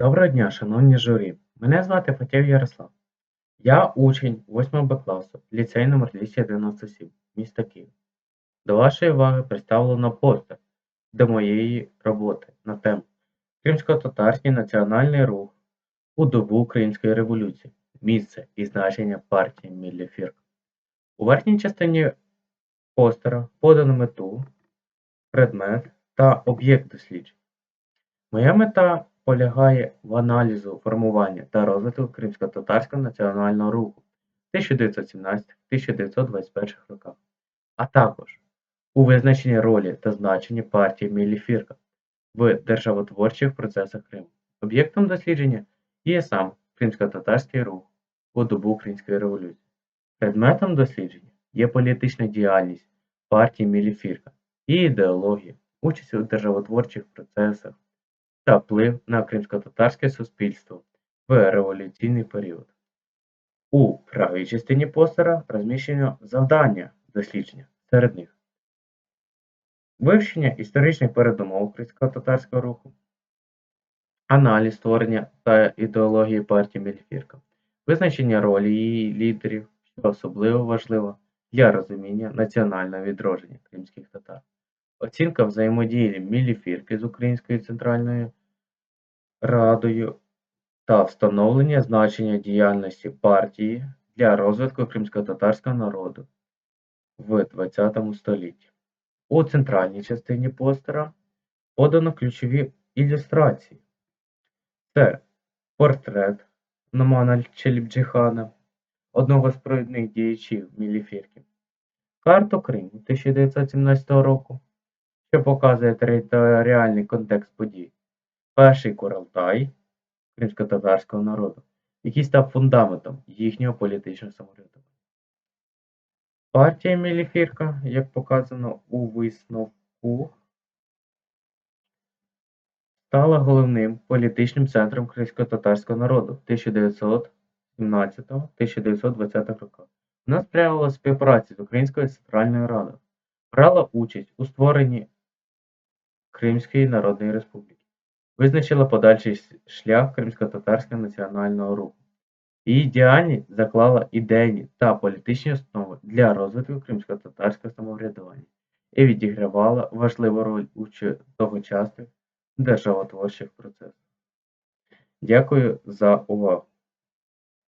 Доброго дня, шановні журі. Мене звати Фатєв Ярослав. Я учень 8 Б класу, ліцей номер 297, міста Київ. До вашої уваги представлено постер до моєї роботи на тему Кримсько-татарський національний рух у добу Української революції. Місце і значення партії Міллі Фірк. У верхній частині постера подано мету, предмет та об'єкт досліджень. Моя мета полягає в аналізу формування та розвитку кримсько-татарського національного руху в 1917-1921 роках, а також у визначенні ролі та значення партії Міллі Фірка в державотворчих процесах Криму. Об'єктом дослідження є сам кримсько-татарський рух у добу Української революції. Предметом дослідження є політична діяльність партії Міллі Фірка, її ідеологія, участь у державотворчих процесах та вплив на кримськотатарське суспільство в революційний період. У правій частині постера розміщено завдання дослідження серед них вивчення історичних передумов кримсько-татарського руху, аналіз створення та ідеології партії Мельфірка, визначення ролі її лідерів, що особливо важливо для розуміння національного відродження кримських татар, оцінка взаємодії Міліфірки з Українською Центральною Радою та встановлення значення діяльності партії для розвитку кримськотатарського народу в ХХ столітті. У центральній частині постера подано ключові ілюстрації. Це портрет Номана Челібджихана, одного з провідних діячів Міліфірки, карту Криму 1917 року, що показує територіальний контекст подій, перший Куралтай кримськотатарського народу, який став фундаментом їхнього політичного самоврядування. Партія Міліфірка, як показано у висновку, стала головним політичним центром кримськотатарського народу 1917-1920 роках. Вона сприяла співпраці з Українською Центральною Радою, брала участь у створенні Кримської Народної Республіки, визначила подальший шлях кримськотатарського національного руху. Її діяльність заклала ідейні та політичні основи для розвитку кримськотатарського самоврядування і відігравала важливу роль у тогочасних державотворчих процесах. Дякую за увагу.